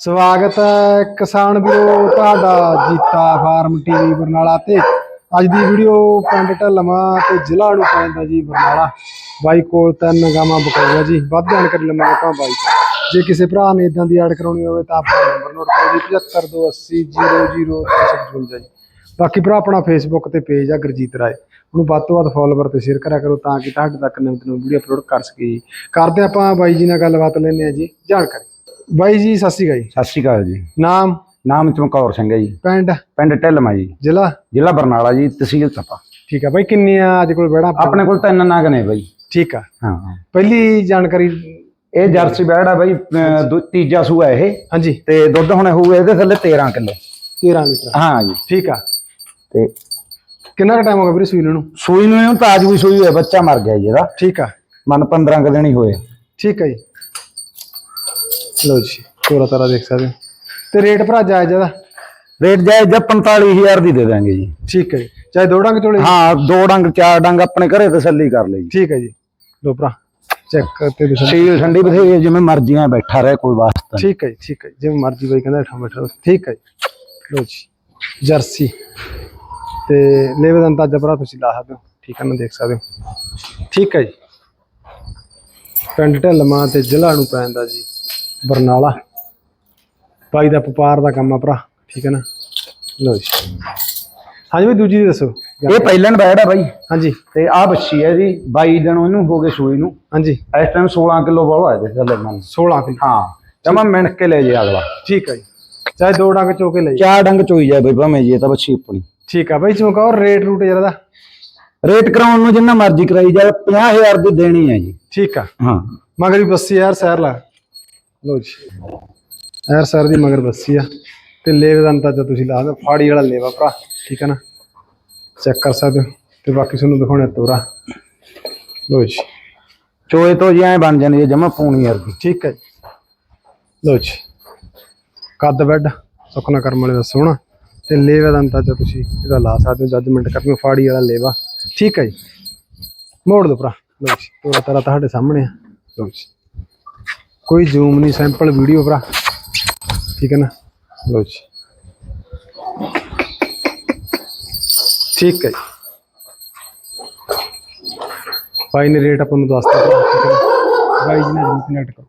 ਸਵਾਗਤ ਹੈ ਕਿਸਾਨ ਵੀਰੋ, ਤੁਹਾਡਾ ਜੀਤਾ ਫਾਰਮ ਟੀਵੀ ਬਰਨਾਲਾ ਤੇ। ਅੱਜ ਦੀ ਵੀਡੀਓ ਪਿੰਡ ਢਲਮਾ ਤੇ ਜ਼ਿਲ੍ਹਾ ਨੂੰ ਪੈਂਦਾ ਜੀ ਬਰਨਾਲਾ। ਬਾਈ ਕੋਲ ਤਿੰਨ ਗਾਵਾਂ ਬਕਾਇਆ ਜੀ। ਵੱਧ ਜਾਣਕਾਰੀ ਲਵਾਂਗੇ ਆਪਾਂ ਬਾਈ ਤੋਂ। ਜੇ ਕਿਸੇ ਭਰਾ ਨੇ ਇਦਾਂ ਦੀ ਐਡ ਕਰਾਉਣੀ ਹੋਵੇ ਤਾਂ ਆਪਣਾ ਨੰਬਰ ਨੋਟ ਕਰੋ ਜੀ 7528000055 ਜੀ। ਬਾਕੀ ਭਰਾ ਆਪਣਾ ਫੇਸਬੁੱਕ ਤੇ ਪੇਜ ਆ ਗੁਰਜੀਤ ਰਾਏ। ਉਹਨੂੰ ਵੱਧ ਤੋਂ ਵੱਧ ਫੋਲੋਵਰ ਤੇ ਸ਼ੇਅਰ ਕਰਿਆ ਕਰੋ ਤਾਂ ਕਿ ਤੁਹਾਡੇ ਤੱਕ ਨਵੀਂ ਤੋਂ ਨਵੀਂ ਵੀਡੀਓ ਅਪਲੋਡ ਕਰ ਸਕੀਏ ਜੀ। ਕਰਦੇ ਆਪਾਂ ਬਾਈ ਜੀ ਨਾਲ ਗੱਲਬਾਤ ਲੈਂਦੇ ਆ ਜੀ। ਜਾਣਕਾਰੀ। ਬਾਈ ਜੀ ਸਤਿ ਸ਼੍ਰੀ ਅਕਾਲ ਜੀ। ਸਤਿ ਸ਼੍ਰੀ ਅਕਾਲ ਜੀ। ਨਾਮ? ਨਾਮ ਚਮਕੌਰ ਸਿੰਘ ਹੈ ਜੀ। ਪਿੰਡ? ਪਿੰਡ ਢਿਲਮਾ ਜੀ। ਜ਼ਿਲ੍ਹਾ? ਜ਼ਿਲ੍ਹਾ ਬਰਨਾਲਾ ਜੀ ਤਹਿਸੀਲ ਤਪਾ ਠੀਕ ਆ ਬਾਈ ਕਿੰਨੀ ਆ ਅੱਜ ਕੋਲ ਬੈੜਾ ਆਪਣੇ ਕੋਲ ਤਿੰਨ ਨਾਗ ਨੇ ਬਾਈ। ਠੀਕ ਆ। ਹਾਂ। ਪਹਿਲੀ ਜਾਣਕਾਰੀ ਇਹ ਜਰਸੀ ਬੈੜ ਆ ਬਾਈ ਤੀਜਾ ਸੂਆ ਇਹ। ਹਾਂਜੀ। ਤੇ ਦੁੱਧ ਹੁਣ ਹੋਊ ਇਹਦੇ ਥੱਲੇ 13 ਕਿਲੋ। 13 ਲੀਟਰ। ਹਾਂ ਜੀ। ਠੀਕ ਆ। ਤੇ ਕਿੰਨਾ ਟਾਈਮ ਹੋ ਗਿਆ ਵੀਰੇ ਸੂਈ ਨੂੰ ਸੂਈ ਨੂੰ ਇਹਨੂੰ ਤਾਜ ਵੀ ਸੂਈ ਹੋਇਆ ਬੱਚਾ ਮਰ ਗਿਆ ਜੀ ਇਹਦਾ। ਠੀਕ ਆ। ਮਨ 15 ਕੁ ਦਿਨ ਹੀ ਹੋਏ। ਠੀਕ ਆ ਜੀ। ਲਓ ਜੀ ਤੋਰਾ ਤਾਰਾ ਦੇਖ ਸਕਦੇ ਹੋ। ਤੇ ਰੇਟ ਭਰਾ ਜਾਇਜ਼ ਇਹਦਾ? ਰੇਟ ਜਾਏ ਜਦ 45000 ਦੀ ਦੇ ਦਾਂਗੇ ਜੀ। ਠੀਕ ਹੈ ਜੀ। ਚਾਹੇ ਦੋ ਡੰਗ ਚੋਲੇ? ਹਾਂ ਦੋ ਡੰਗ ਚਾਰ ਡੰਗ ਆਪਣੇ ਘਰੇ ਤਸੱਲੀ ਕਰ ਲਈ। ਠੀਕ ਹੈ ਜੀ। ਲੋ ਭਰਾ ਚੈੱਕ ਤੇ ਦਿਖਾ ਸੀਲ ਠੰਡੀ ਬਥੇਰੀ ਜਿਵੇਂ ਮਰਜ਼ੀਆਂ ਬੈਠਾ ਰਹੇ ਕੋਈ ਵਾਸਤਾ ਨਹੀਂ। ਠੀਕ ਹੈ ਜੀ ਠੀਕ ਹੈ ਜੀ, ਜਿਵੇਂ ਮਰਜ਼ੀ ਬਾਈ ਕਹਿੰਦਾ ਠਾ ਬੈਠਾ। ਰਹੋ। ਠੀਕ ਹੈ ਜੀ। ਲੋ ਜੀ ਜਰਸੀ। ਤੇ ਲੇਵੇ ਦਾ ਅੰਦਾਜ਼ਾ ਭਰਾ ਤੁਸੀਂ ਲਾ ਸਕਦੇ ਹੋ। ਠੀਕ ਹੈ ਨਾ ਦੇਖ ਸਕਦੇ ਹੋ। ਠੀਕ ਹੈ ਜੀ। ਪਿੰਡ ਢਲਮਾ ਤੇ ਜ਼ਿਲ੍ਹਾ ਨੂੰ ਪੈਂਦਾ ਜੀ। ਬਰਨਾਲਾ। ਬਾਈ ਦਾ ਵਪਾਰ ਦਾ ਕੰਮ ਆ ਭਰਾ ਠੀਕ ਹੈ ਨਾ? ਲੋ ਜੀ। ਹਾਂਜੀ ਬਈ ਦੂਜੀ ਦੀ ਦੱਸੋ। ਇਹ ਪਹਿਲਣ ਬੈੜ ਆ ਬਾਈ। ਹਾਂਜੀ। ਤੇ ਆ ਬੱਚੀ ਹੈ ਜੀ 22 ਦਿਨ ਇਹਨੂੰ ਹੋ ਗਏ ਸੂਈ ਨੂੰ। ਹਾਂਜੀ। ਇਸ ਟਾਈਮ 16 ਕਿਲੋ ਬੋਲਾ ਇਹਦੇ ਥੱਲੇ ਮਨ 16 ਕਿਲੋ। ਹਾਂ ਤੇ ਮੈਂ ਮਿਣ ਕੇ ਲੈ ਜੇ ਅਗਲਾ। ਠੀਕ ਹੈ ਜੀ। ਚਾਹੇ ਦੋ ਡੰਗ ਚੋਕੇ ਲਈ ਚਾਰ ਡੰਗ ਚੋਈ ਜਾਏ ਬਈ ਭਾਵੇਂ ਜੀ ਇਹ ਤਾਂ ਬੱਚੀ ਆਪਣੀ। ਠੀਕ ਆ ਬਾਈ ਚਮਕੌਰ ਰੇਟ ਰੂਟ ਜਰਾ ਦਾ। ਰੇਟ ਕਰਾਉਣ ਨੂੰ ਜਿੰਨਾ ਮਰਜ਼ੀ ਕਰਾਈ ਜਾਏ 50000 ਦੀ ਦੇਣੀ ਹੈ ਜੀ। ਠੀਕ ਆ। ਹਾਂ। ਮਗਰ ਵੀ ਬੱਸੀ ਯਾਰ ਸੈਰ ਲਾ। ਲੋ ਜੀ। ਯਾਰ ਸੈਰ ਦੀ ਮਗਰ ਬੱਸੀ ਆ। ਤੇ ਲੇਵੇ ਦਾ ਅੰਦਾਜ਼ਾ ਤੁਸੀਂ ਲਾ ਦਿਓ। ਫਾੜੀ ਵਾਲਾ ਲੇਵਾ ਭਰਾ ਠੀਕ ਆ ਨਾ? ਚੈੱਕ ਕਰ ਸਕਦੇ ਹੋ। ਤੇ ਬਾਕੀ ਤੁਹਾਨੂੰ ਦਿਖਾਉਣਾ ਤੋਰਾ। ਲੋ ਜੀ। ਚੋਏ ਤੋਂ ਜੀ ਐ ਬਣ ਜਾਂਦੀ ਹੈ ਜਮਾ ਪੂਣੀ ਵਰਗੀ। ਠੀਕ ਹੈ ਜੀ। ਲੋ ਜੀ। ਕੱਦ ਬੈੱਡ ਸੁਖਨਾ ਕਰਮ ਵਾਲੇ ਦਾ ਸੋਹਣਾ। ਤੇ ਲੇਵੇ ਦਾ ਅੰਦਾਜ਼ਾ ਤੁਸੀਂ ਇਹਦਾ ਲਾ ਸਕਦੇ ਹੋ। ਜੱਜਮੈਂਟ ਕਰਨੀ ਫਾੜੀ ਵਾਲਾ ਲੇਵਾ। ਠੀਕ ਹੈ ਜੀ। ਮੋੜ ਦੋ ਭਰਾ। ਲੋ ਜੀ। ਤੋਰਾ ਤਾਰਾ ਤੁਹਾਡੇ ਸਾਹਮਣੇ ਆ। ਲੋ ਜੀ। ਕੋਈ ਜ਼ੂਮ ਨਹੀਂ ਸੈਂਪਲ ਵੀਡੀਓ ਭਰਾ। ਠੀਕ ਹੈ ਨਾ? ਲੋ ਜੀ। ਠੀਕ ਹੈ ਭਾਈ ਨੇ ਰੇਟ ਆਪਾਂ ਨੂੰ ਦੱਸਤਾ ਬਾਈ ਜੀ ਨਾਲ ਕਨੈਕਟ ਕਰੋ।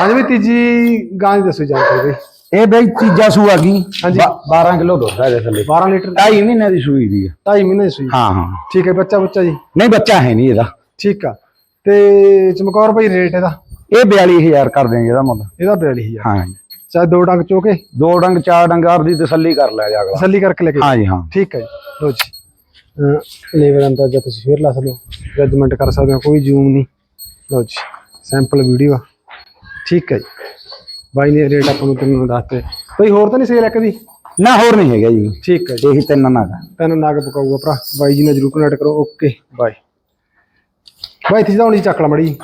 ਹਾਂਜੀ ਵੀ ਤੀਜੀ ਗਾਂ ਦੀ ਦੱਸੋ ਜਾਣਕਾਰੀ ਬਈ। ਇਹ ਬਈ ਤੀਜਾ ਸੂ ਆ ਗਈ। ਹਾਂਜੀ। 12 ਕਿਲੋ ਦੁੱਧ ਹੈ ਇਹਦੇ ਥੱਲੇ। 12 ਲੀਟਰ 2.5 ਮਹੀਨੇ ਦੀ ਸੂਈ ਦੀ ਹੈ 2.5 ਮਹੀਨੇ ਦੀ ਸੂਈ। ਹਾਂ ਹਾਂ। ਠੀਕ ਹੈ ਬੱਚਾ ਬੱਚਾ ਜੀ। ਨਹੀਂ ਬੱਚਾ ਹੈ ਨਹੀਂ ਇਹਦਾ। ਠੀਕ ਆ। ਤੇ ਚਮਕੌਰ ਭਾਈ ਰੇਟ ਇਹਦਾ। ਇਹ 42000 ਕਰ ਦੇਂਗੇ ਇਹਦਾ ਮੁੱਲ। ਇਹਦਾ 42000 ਹਾਂ। ਜੀ ਚਾਹੇ ਦੋ ਡੰਗ ਚੋਕੇ। ਦੋ ਡੰਗ ਚਾਰ ਡੰਗ ਆਪਦੀ ਤਸੱਲੀ ਕਰ ਲੈ ਜਾ ਅਗਲਾ। ਤਸੱਲੀ ਕਰਕੇ ਲੈ ਕੇ। ਹਾਂ ਜੀ ਹਾਂ। ਠੀਕ ਹੈ ਜੀ। ਲੋ ਜੀ। ਲੇਵਰ ਅੰਦਾਜ਼ਾ ਤੁਸੀਂ ਫੇਰ ਲਾ ਸਕਦੇ ਹੋ। ਜੱਜਮੈਂਟ ਕਰ ਸਕਦੇ ਹੋ ਕੋਈ ਜ਼ੂਮ ਨਹੀਂ। ਲੋ ਜੀ। ਸੈਂਪਲ ਵੀਡੀਓ ਠੀਕ ਹੈ ਜੀ। ਬਾਈ ਨੇ ਰੇਟ ਆਪਾਂ ਨੂੰ ਤੈਨੂੰ ਦੱਸਤੇ ਭਾਈ ਹੋਰ ਤਾਂ ਨਹੀਂ ਸੇਲ ਇੱਕ ਦੀ? ਨਾ ਹੋਰ ਨਹੀਂ ਹੈਗਾ ਜੀ। ਠੀਕ ਹੈ ਜੀ। ਇਹੀ ਤਿੰਨ ਨਾਗਾ ਤੈਨੂੰ ਨਾਗ ਪਕਾਊਗਾ ਭਰਾ। ਬਾਈ ਜੀ ਨਾਲ ਜਰੂਰ ਕਨੈਕਟ ਕਰੋ। ਓਕੇ ਬਾਏ ਬਾਈ ਇੱਥੇ ਜਾਉਣੀ ਚੱਕ ਲਾ ਮੜੀ